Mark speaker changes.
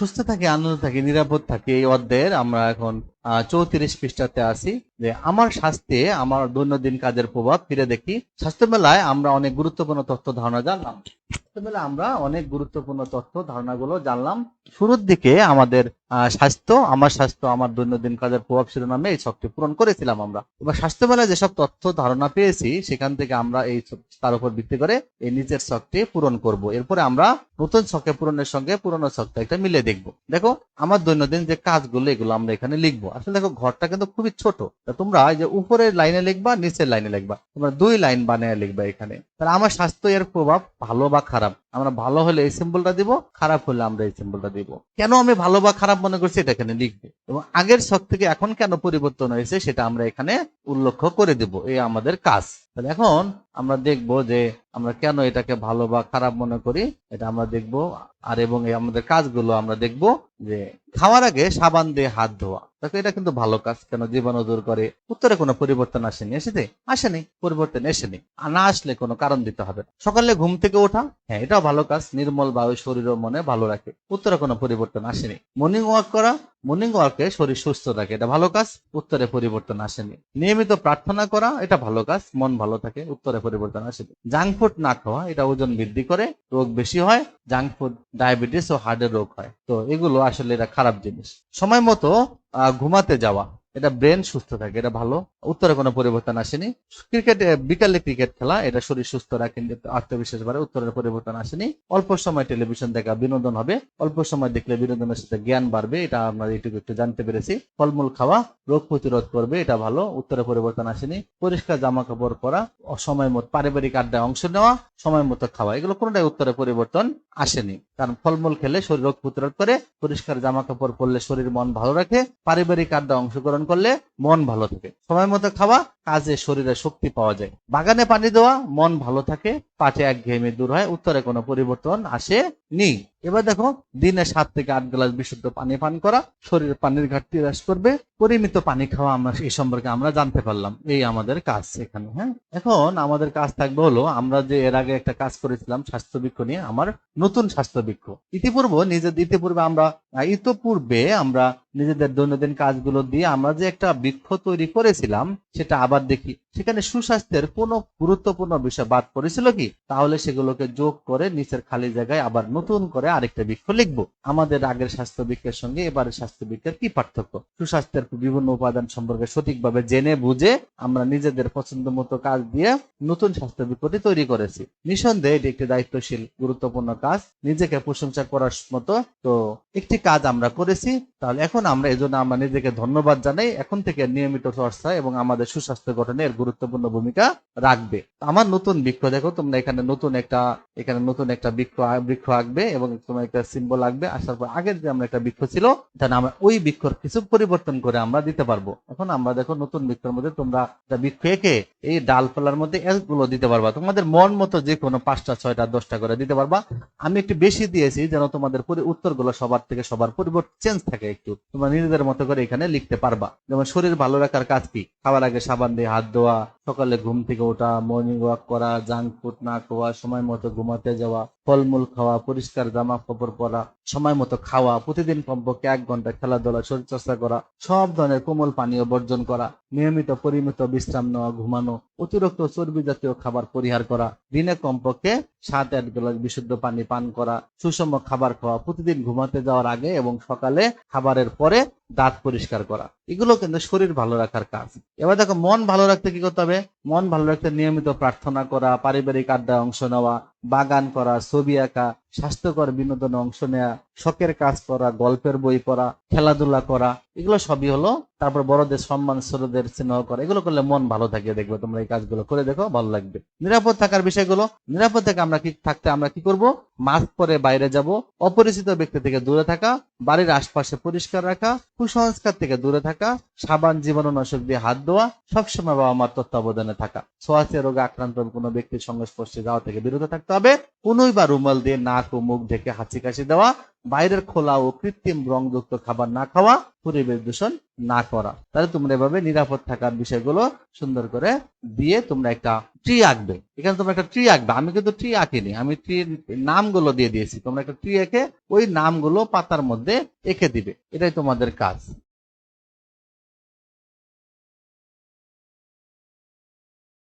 Speaker 1: সুস্থ থাকি, আনন্দ থাকি, নিরাপদ থাকি এই অধ্যায়ের। আমরা এখন চৌত্রিশ পৃষ্ঠাতে আছি যে, আমার স্বাস্থ্যে আমার দৈনন্দিন কাজের প্রভাব, ফিরে দেখি। স্বাস্থ্য মেলায় আমরা অনেক গুরুত্বপূর্ণ তথ্য ধারণা জানলাম। আমরা অনেক গুরুত্বপূর্ণ তথ্য ধারণাগুলো জানলাম। শুরুর দিকে আমাদের স্বাস্থ্য, আমার স্বাস্থ্য, আমার দৈনন্দিন কাজের প্রভাব শিরোনামে এই ছকটি পূরণ করেছিলাম আমরা। এবার স্বাস্থ্য মেলায় যেসব তথ্য ধারণা পেয়েছি, সেখান থেকে আমরা এই তার উপর ভিত্তি করে এই নিচের ছকটি পূরণ করব। এরপরে আমরা নতুন ছকে পুরনের সঙ্গে পুরনো ছকটা একটা মিলে দেখব। দেখো, আমার দৈনন্দিন যে কাজগুলো, এগুলো আমরা এখানে লিখব। আসলে দেখো, ঘরটা কিন্তু খুবই ছোট। তা তোমরা এই যে উপরের লাইনে লিখবা, নিচের লাইনে লিখবা। তোমরা দুই লাইন বানিয়ে লিখবা এখানে। তাহলে আমার স্বাস্থ্য এর প্রভাব ভালো বা খারাপ? আমরা ভালো হলে এই সিম্বলটা দিব, খারাপ হলে আমরা এই সিম্বলটা দিব। কেন আমি ভালো বা খারাপ মনে করছি এটা এখানে লিখবে। এবং আগের সব থেকে এখন কেন পরিবর্তন হয়েছে সেটা আমরা এখানে উল্লেখ করে দিব, এই আমাদের কাজ। তাহলে এখন আমরা দেখব যে আমরা কেন এটাকে ভালো বা খারাপ মনে করি, এটা আমরা দেখব। আর এবং এই আমাদের কাজগুলো আমরা দেখব যে খাওয়ার আগে সাবান দিয়ে হাত ধোয়া। দেখো, এটা কিন্তু ভালো কাজ, কেন জীবাণু দূর করে। উত্তরে কোনো পরিবর্তন আসেনি, এসেছে? আসেনি, পরিবর্তন এসেনি। না আসলে কোনো কারণ দিতে হবে। সকালে ঘুম থেকে ওঠা হ্যাঁ এটাও ভালো কাজ, নির্মল বায়ু শরীর ও মনে ভালো রাখে। উত্তরে কোনো পরিবর্তন আসেনি। মর্নিং ওয়াক করা মর্নিং ওয়ার্কে শরীর সুস্থ রাখে এটা ভালো কাজ, উত্তরে পরিবর্তন আসেনি। নিয়মিত প্রার্থনা করা, এটা ভালো কাজ, মন ভালো থাকে, উত্তরে পরিবর্তন আসেনি। জাঙ্ক ফুড না খাওয়া, এটা ওজন বৃদ্ধি করে, রোগ বেশি হয় জাঙ্ক ফুড ডায়াবেটিস ও হার্টের রোগ হয়। তো এগুলো আসলে এটা খারাপ জিনিস। সময় মতো ঘুমাতে যাওয়া। এটা ব্রেন সুস্থ থাকে, এটা ভালো। উত্তরে কোনো পরিবর্তন আসেনি। ক্রিকেট বিকালে ক্রিকেট খেলা, এটা শরীর সুস্থ রাখে আত্মবিশ্বাস বাড়ে, উত্তরের পরিবর্তন আসেনি। অল্প সময় টেলিভিশন দেখা বিনোদন হবে, অল্প সময় দেখলে বিনোদনের সাথে জ্ঞান বাড়বে, এটা আমরা এইটুকু একটু জানতে পেরেছি। ফলমূল খাওয়া, রোগ প্রতিরোধ করবে, এটা ভালো, উত্তরে পরিবর্তন আসেনি। পরিষ্কার জামা কাপড় পরা সময় মতো পারিবারিক আড্ডায় অংশ নেওয়া, সময় মতো খাওয়া, এগুলো কোনোটাই উত্তরে পরিবর্তন আসেনি। কারণ ফলমূল খেলে শরীর রোগ প্রতিরোধ করে, পরিষ্কার জামা কাপড় পরলে শরীর মন ভালো রাখে, পারিবারিক আড্ডা অংশগ্রহণ করলে মন ভালো থাকে। সময় মতো খাওয়া কাজে শরীরে শক্তি পাওয়া যায়। বাগানে পানি দেওয়া, মন ভালো থাকে পাটে একঘেয়েমি দূর হয়, উত্তরে কোনো পরিবর্তন আসে নি। এবার দেখো, দিনে সাত থেকে আট গ্লাস বিশুদ্ধ পানি পান করা, শরীরে পানির ঘাটতি হ্রাস করবে, পরিমিত পানি খাওয়া আমরা এই সম্পর্কে আমরা জানতে পারলাম। এই আমাদের কাজ এখানে হ্যাঁ? এখন আমাদের কাজ থাকবে হলো, আমরা যে এর আগে একটা কাজ করেছিলাম স্বাস্থ্য বৃক্ষ নিয়ে, আমার নতুন স্বাস্থ্য বৃক্ষ। ইতিপূর্বে, নিজের, ইতিপূর্বে আমরা ইতপূর্বে আমরা নিজেদের দৈনন্দিন কাজগুলো দিয়ে আমরা যে একটা বৃক্ষ তৈরি করেছিলাম, সেটা আবার দেখি, সেখানে সুস্বাস্থ্যের কোনো গুরুত্বপূর্ণ বিষয় বাদ পড়েছিল কি? তাহলে সেগুলোকে যোগ করে নিচের খালি জায়গায় আবার নতুন করে আরেকটা বৃক্ষ লিখব। আমাদের আগের স্বাস্থ্য বৃক্ষের সঙ্গে এবারের স্বাস্থ্য বৃক্ষের কি পার্থক্য? সুস্বাস্থ্যের বিভিন্ন উপাদান সম্পর্কে সঠিকভাবে জেনে বুঝে আমরা নিজেদের পছন্দ মতো কাজ দিয়ে নতুন স্বাস্থ্য বৃক্ষটি তৈরি করেছি। নিঃসন্দেহে এটি একটি দায়িত্বশীল, গুরুত্বপূর্ণ কাজ। নিজেকে প্রশংসা করার মতো তো একটি কাজ আমরা করেছি। তাহলে এখন আমরা এজন্য আমরা নিজেকে ধন্যবাদ জানাই। এখন থেকে নিয়মিত চর্চা এবং আমাদের সুস্বাস্থ্য গঠনে এর গুরুত্বপূর্ণ ভূমিকা রাখবে। আমার নতুন বৃক্ষ দেখো, তোমরা এখানে নতুন একটা, এখানে নতুন একটা বৃক্ষ বৃক্ষ আঁকবে এবং তোমার একটা সিম্বল আঁকবে। আসার পর আগের যে আমরা একটা বৃক্ষ ছিল তাহলে আমরা ওই বৃক্ষর কিছু পরিবর্তন করে আমরা দিতে পারব। এখন আমরা দেখো নতুন বৃক্ষের মধ্যে তোমরা বৃক্ষ এঁকে এই ডালপালার মধ্যে এগুলো দিতে পারবা। তোমাদের মন মতো যে কোনো পাঁচটা, ছয়টা, দশটা করে দিতে পারবা। আমি একটু বেশি দিয়েছি যেন তোমাদের উত্তরগুলো সবার থেকে সবার পরিবর্তন চেঞ্জ থাকে। একটু। তোমরা নিজেদের মতো করে এখানে লিখতে পারবা। যেমন শরীর ভালো রাখার কাজ কি? খাবার আগে সাবান দিয়ে হাত ধোয়া, সকালে ঘুম থেকে ওঠা মর্নিং ওয়াক করা জাঙ্ক ফুড না খাওয়া, সময় মতো ঘুমাতে যাওয়া, ফলমূল খাওয়া, পরিষ্কার জামা কাপড় পরা, সময় মতো খাওয়া, প্রতিদিন কমপক্ষে এক ঘণ্টা খেলাধুলা শরীর চর্চা করা, সব ধরনের কোমল পানীয় বর্জন করা, নিয়মিত পরিমিত বিশ্রাম নেওয়া, ঘুমানো, অতিরিক্ত চর্বি জাতীয় খাবার পরিহার করা, দিনে কমপক্ষে সাত আট গ্লাস বিশুদ্ধ পানি পান করা, সুষম খাবার খাওয়া, প্রতিদিন ঘুমাতে যাওয়ার আগে এবং সকালে খাবারের পরে দাঁত পরিষ্কার করা। এগুলো কিন্তু শরীর ভালো রাখার কাজ। এবার দেখো, মন ভালো রাখতে কি করতে হবে? মন ভালো রাখতে নিয়মিত প্রার্থনা করা, পারিবারিক আড্ডায় অংশ নেওয়া, বাগান করা, ছবি আঁকা, স্বাস্থ্যকর বিনোদনে অংশ নেওয়া শখের কাজ করা, গল্পের বই পড়া, খেলাধুলা করা, এগুলো সবই হলো তারপর বড়দের সম্মান ছোটদের স্নেহ করা। এগুলো করলে মন ভালো থাকে, দেখবে তোমরা এই কাজগুলো করে দেখো, ভালো লাগবে। নিরাপদ থাকার বিষয়গুলো, নিরাপদ থেকে আমরা কি থাকতে, আমরা কি করব? মাস্ক পরে বাইরে যাব। অপরিচিত ব্যক্তি থেকে দূরে থাকা, বাড়ির আশপাশে পরিষ্কার রাখা কুসংস্কার থেকে দূরে থাকা, সাবান জীবাণু জীবাণুনাশক দিয়ে হাত ধোয়া, সবসময় বাবা মার তত্ত্বাবধানে থাকা। ছোঁয়াচে রোগে আক্রান্ত কোনো ব্যক্তির সংস্পর্শে যাওয়া থেকে বিরত থাকতে হবে। কোনোই বা রুমাল দিয়ে নাক ও মুখ ঢেকে হাঁচি কাশি দেওয়া বাইরের খোলা ও কৃত্রিম রংযুক্ত খাবার না খাওয়া পরিবেশ দূষণ না করা। তাহলে তোমরা এভাবে নিরাপদ থাকার বিষয়গুলো সুন্দর করে দিয়ে তোমরা একটা ট্রি আঁকবে। এখানে তোমরা একটা ট্রি আঁকবে। আমি কিন্তু ট্রি আঁকিনি। আমি ট্রি নামগুলো দিয়ে দিয়েছি। তোমরা একটা ট্রি এঁকে ওই নামগুলো পাতার মধ্যে এঁকে দিবে। এটাই তোমাদের কাজ।